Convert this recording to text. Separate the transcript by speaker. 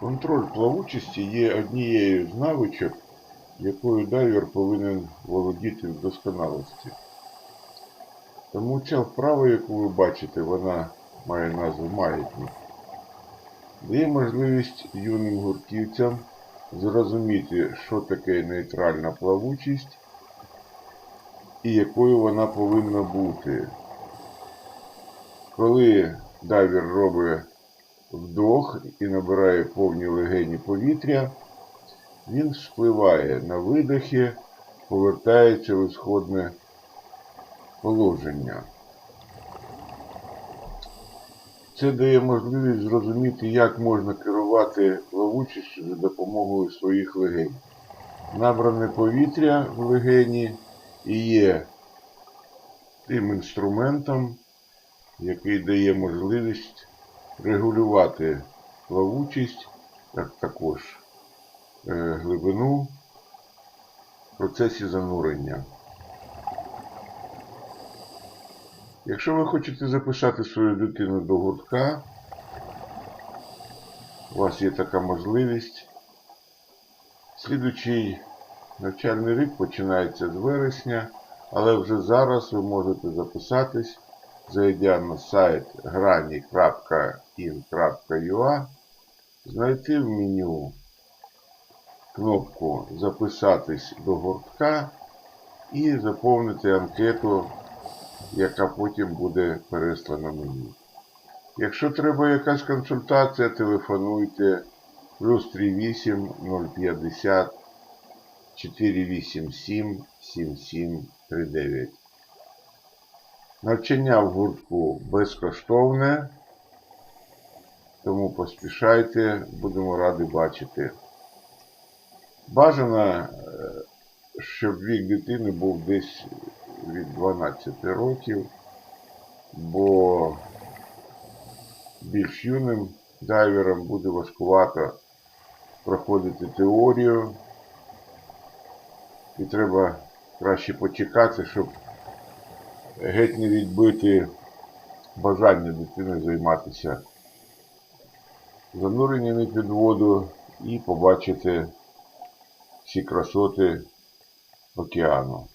Speaker 1: Контроль плавучості є однією з навичок, якою дайвер повинен володіти в досконалості. Тому ця вправа, яку ви бачите, вона має назву маятник. Дає можливість юним гурківцям зрозуміти, що таке нейтральна плавучість і якою вона повинна бути. Коли дайвер робить вдох і набирає повні легені повітря, він спливає на видохі, повертається в ісходне положення. Це дає можливість зрозуміти, як можна керувати плавучістю за допомогою своїх легень. Набране повітря в легені є тим інструментом, який дає можливість регулювати плавучість, так також е, глибину в процесі занурення. Якщо ви хочете записати свою дитину до гуртка, у вас є така можливість. Слідуючий навчальний рік починається з вересня, але вже зараз ви можете записатись, зайдя на сайт grani.in.ua, знайти в меню кнопку Записатись до гуртка і заповнити анкету, яка потім буде переслана мені. Якщо треба якась консультація, телефонуйте плюс 38 050 487 7739. Навчання в гуртку безкоштовне, тому поспішайте, будемо раді бачити. Бажано, е, щоб вік дитини був десь від 12 років, бо більш юним дайверам буде важкувато проходити теорію, і треба краще почекати, щоб геть не відбити бажання дитини займатися зануреннями під воду і побачити всі красоти океану.